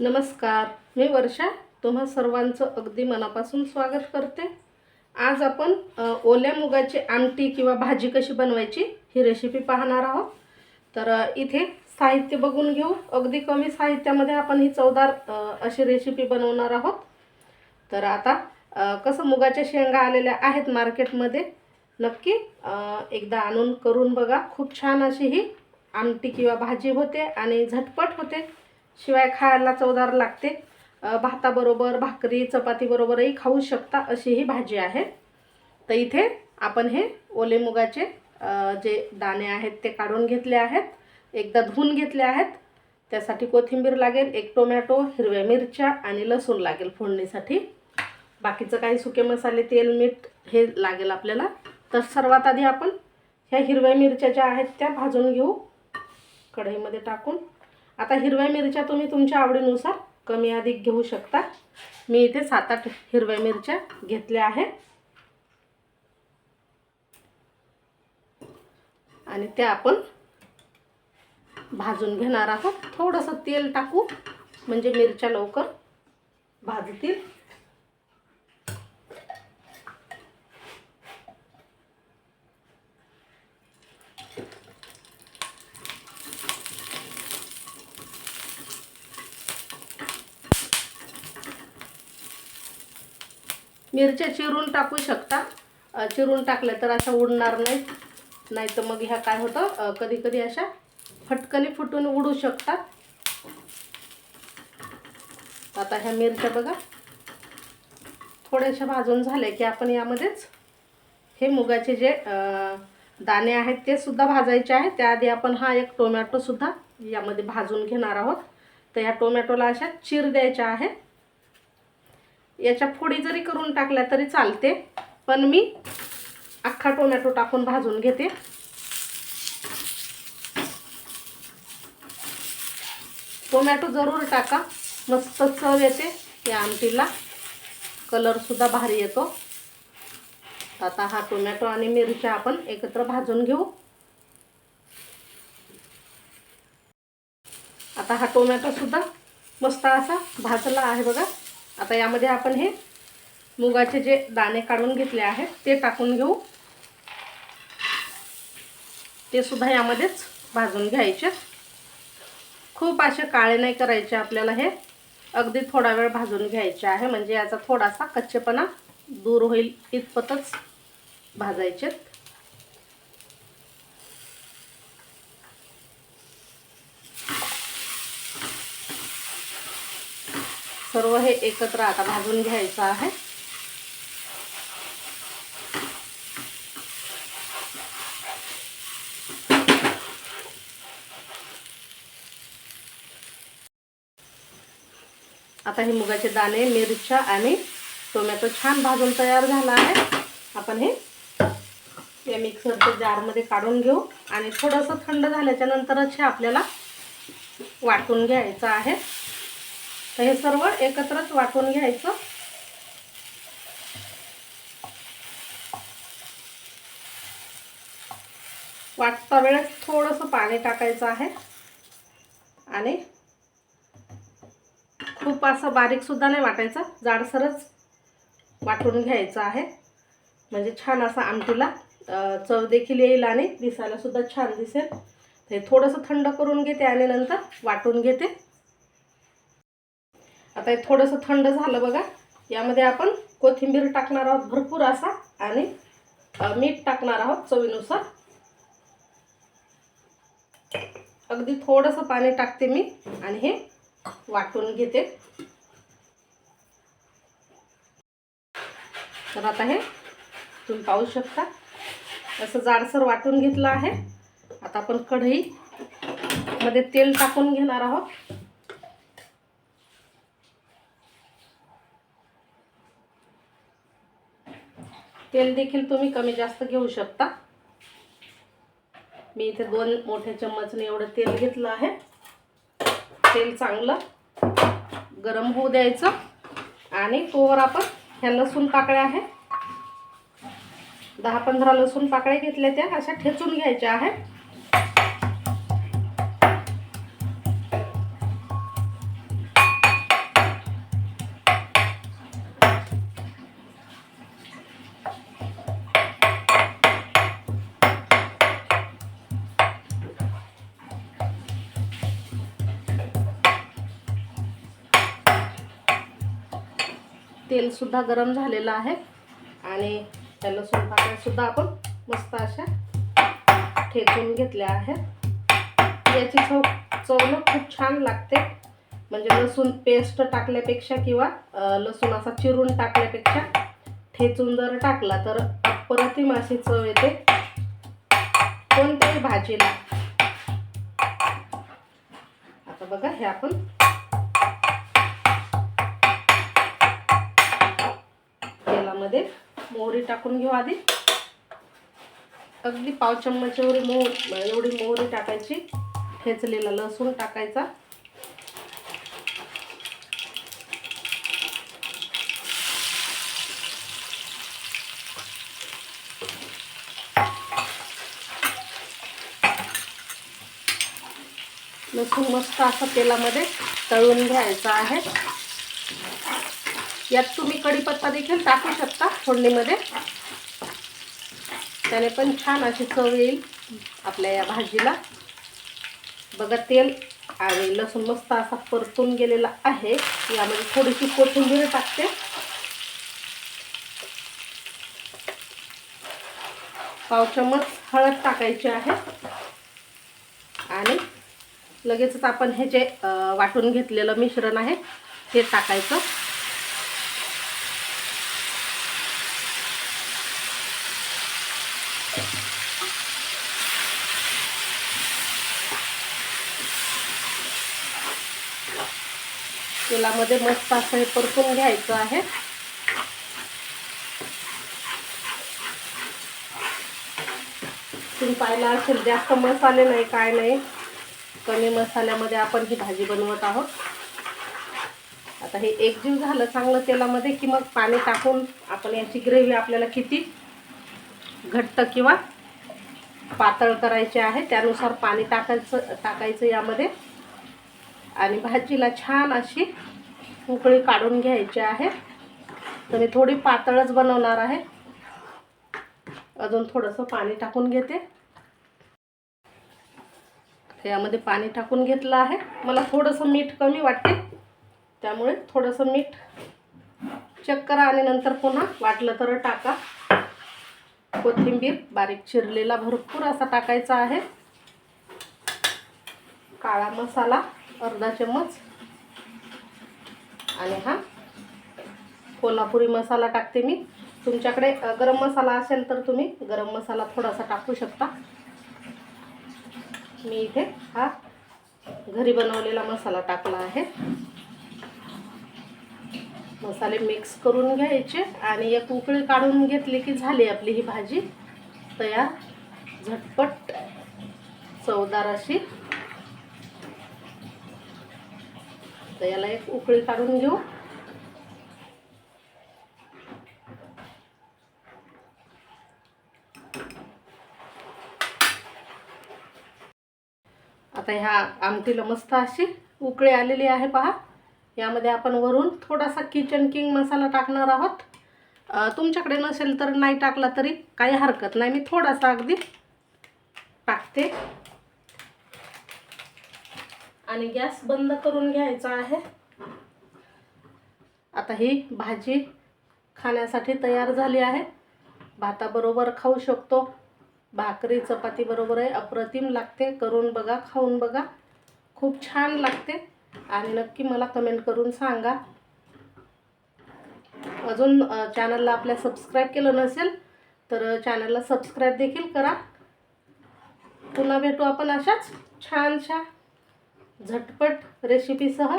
नमस्कार मी वर्षा. तुम्हा सर्वांचं अगदी मनापासून स्वागत करते. आज आपण ओल्या मुगाची आमटी किंवा भाजी कशी बनवायची ही रेसिपी पाहणार आहोत. तर इथे साहित्य बघून घेऊ. अगदी कमी साहित्यामध्ये आपण ही चवदार अशी रेसिपी बनवणार आहोत. तर आता कसं मुगाच्या शेंगा आलेल्या आहेत मार्केटमध्ये नक्की एकदा आणून करून बघा. खूप छान अशी ही आमटी किंवा भाजी होते आणि झटपट होते. शिवाय खायला चवदार लागते. भाताबरोबर भाकरी चपातीबरोबरही खाऊ शकता अशी ही भाजी आहे. तर इथे आपण हे ओले मुगाचे जे दाणे आहेत ते काढून घेतले आहेत. एकदा धुवून घेतले आहेत. त्यासाठी कोथिंबीर लागेल एक टोमॅटो हिरव्या मिरच्या आणि लसूण लागेल फोडणीसाठी. बाकीचं काही सुके मसाले तेल मीठ हे लागेल आपल्याला. तर सर्वात आधी आपण ह्या हिरव्या मिरच्या ज्या आहेत त्या भाजून घेऊ. कढईमध्ये टाकून. आता हिरव्या मिरच्या तुम्ही तुमच्या आवडीनुसार कमी अधिक घेऊ शकता. मी इथे सात आठ हिरव्या मिरच्या घेतल्या आहेत. आणि त्या आपण भाजून घेणार आहोत. थोडंसं तेल टाकू. म्हणजे मिरच्या लवकर भाजतील. मिरच्या चिरून टाकू शकता. चिरून टाकल्या तर अशा उडणार नाहीत. नाही तर मग ह्या काय होतं कधी कधी अशा फटकनी फुटून उडू शकतात. आता ह्या मिरच्या बघा. थोड्याशा भाजून झाल्या की आपण यामध्येच हे मुगाचे जे दाणे आहेत ते सुद्धा भाजायचे आहेत. त्याआधी आपण हा एक टोमॅटोसुद्धा यामध्ये भाजून घेणार आहोत. तर ह्या टोमॅटोला अशा चीर द्यायच्या आहेत. याच्या फोडी जरी करून टाकल्या तरी चालते. पण मी अख्खा टोमॅटो टाकून भाजून घेते. टोमॅटो जरूर टाका. मस्त चव येते या आमटीला. कलरसुद्धा भारी येतो. आता हा टोमॅटो आणि मिरच्या आपण एकत्र भाजून घेऊ. आता हा टोमॅटोसुद्धा मस्त असा भाजला आहे बघा. आता यामध्ये आपण हे मुगाचे जे दाणे काढून घेतले आहेत ते टाकून घेऊ. ते सुद्धा यामध्येच भाजून घ्यायचे. खूप असे काळे नाही करायचे आपल्याला हे. अगदी थोडा वेळ भाजून घ्यायचे आहे. म्हणजे याचा थोडासा कच्चेपणा दूर होईल इतपतच भाजायचे सर्व हे एकत्र आता भाजून घ्यायचं आहे. आता हे मुगाचे दाणे मिरच्या आणि टोमॅटो छान भाजून तयार झाला आहे. आपण हे या मिक्सरच्या जारमध्ये काढून घेऊ आणि थोडंसं थंड झाल्याच्या नंतरच हे आपल्याला वाटून घ्यायचं आहे. तर हे सर्व एकत्रच वाटून घ्यायचं. वाटता वेळेस थोडंसं पाणी टाकायचं आहे. आणि खूप असं बारीकसुद्धा नाही वाटायचं जाडसरच वाटून घ्यायचं आहे. म्हणजे छान असा आमटीला चव देखील येईल आणि दिसायलासुद्धा छान दिसेल. हे थोडंसं थंड करून घेते आणि नंतर वाटून घेते. आता हे थोडंसं थंड झालं बघा. यामध्ये आपण कोथिंबीर टाकणार आहोत भरपूर असा आणि मीठ टाकणार आहोत चवीनुसार. अगदी थोडंसं पाणी टाकते मी आणि हे वाटून घेते. तर आता हे तुम्ही पाहू शकता. असं जाडसर वाटून घेतलं आहे. आता आपण कढई मध्ये तेल टाकून घेणार आहोत. तेल देखील तुम्ही कमी जास्त घेऊ शकता. मी इथे दोन मोठ्या चम्मचने एवढं तेल घेतलं आहे. तेल चांगलं गरम होऊ द्यायचं. आणि तोवर आपण ह्या लसूण पाकळ्या आहे. दहा पंधरा लसूण पाकळ्या घेतल्या त्या अशा ठेचून घ्यायच्या आहेत. तेलसुद्धा गरम झालेलं आहे. आणि त्या लसूण पाकळ्यासुद्धा आपण मस्त अशा ठेचून घेतल्या आहेत. याची चव चव ना खूप छान लागते. म्हणजे लसूण पेस्ट टाकल्यापेक्षा किंवा लसूण असा चिरून टाकल्यापेक्षा ठेचून जर टाकला तर अप्रतिम अशी चव येते. कोणत्याही भाजीला. आता बघा हे आपण यामध्ये मोहरी टाकून घेऊ आधी. अगदी पाव चम्मच एवढी मोह एवढी मोहरी टाकायची. ठेचलेला लसूण टाकायचा. लसूण मस्त असं तेलामध्ये तळून घ्यायचं आहे. यात तुम्ही कढीपत्ता देखील टाकू शकता फोडणीमध्ये. त्याने पण छान अशी चव येईल आपल्या या भाजीला. बघा तेल आणि लसूण मस्त असा परतून गेलेला आहे. यामध्ये थोडीशी कोथिंबीर टाकते. पाव चमच हळद टाकायची आहे. आणि लगेचच आपण हे जे वाटून घेतलेलं मिश्रण आहे ते टाकायचं. तेलामध्ये मस्त असं हे परतून घ्यायचं आहे. तुम्ही पाहिला असेल जास्त मसाले नाही काय नाही. कमी मसाल्यामध्ये आपण ही भाजी बनवत आहोत. आता हे एकजीव झालं चांगलं तेलामध्ये की मग पाणी टाकून आपण याची ग्रेव्ही आपल्याला किती घट्ट किंवा पातळ करायची आहे त्यानुसार पाणी टाकायचं टाकायचं यामध्ये. आणि भाजीला छान अशी उकळी काढून घ्यायची आहे. तर मी थोडी पातळच बनवणार आहे. अजून थोडंसं पाणी टाकून घेते. यामध्ये पाणी टाकून घेतलं आहे. मला थोडंसं मीठ कमी वाटते. त्यामुळे थोडंसं मीठ चेक करा आणि नंतर पुन्हा वाटलं तर टाका. कोथिंबीर बारीक चिरलेला भरपूर असा टाकायचा आहे. काळा मसाला. अर्धा चम्मच. आणि हा कोल्हापुरी मसाला टाकते मी. तुमच्याकडे गरम मसाला असेल तर तुम्ही गरम मसाला थोडासा टाकू शकता. मी इथे हा घरी बनवलेला मसाला टाकला आहे. मसाले मिक्स करून घ्यायचे आणि एक उकळी काढून घेतली की झाली आपली ही भाजी. तयार झटपट चवदार अशी तर याला एक उकळी काढून घेऊ. आता ह्या आमटीला मस्त अशी उकळी आलेली आहे पहा. यामध्ये आपण वरून थोडासा किचन किंग मसाला टाकणार आहोत. तुमच्याकडे नसेल तर नाही टाकला तरी काही हरकत नाही. मी थोडासा अगदी टाकते. आणि गॅस बंद करून घ्यायचा आहे. आता ही भाजी खाण्यासाठी तयार झाली आहे. भाताबरोबर खाऊ शकतो. भाकरी चपाती बरोबर आहे. अप्रतिम लागते. करून बघा खाऊन बघा. खूप छान लागते. आणि नक्की मला कमेंट करून सांगा. अजून चॅनलला आपल्या सबस्क्राईब केलं नसेल तर चॅनलला सबस्क्राईब देखील करा. पुन्हा भेटू आपण अशाच छानशा झटपट रेसिपीसह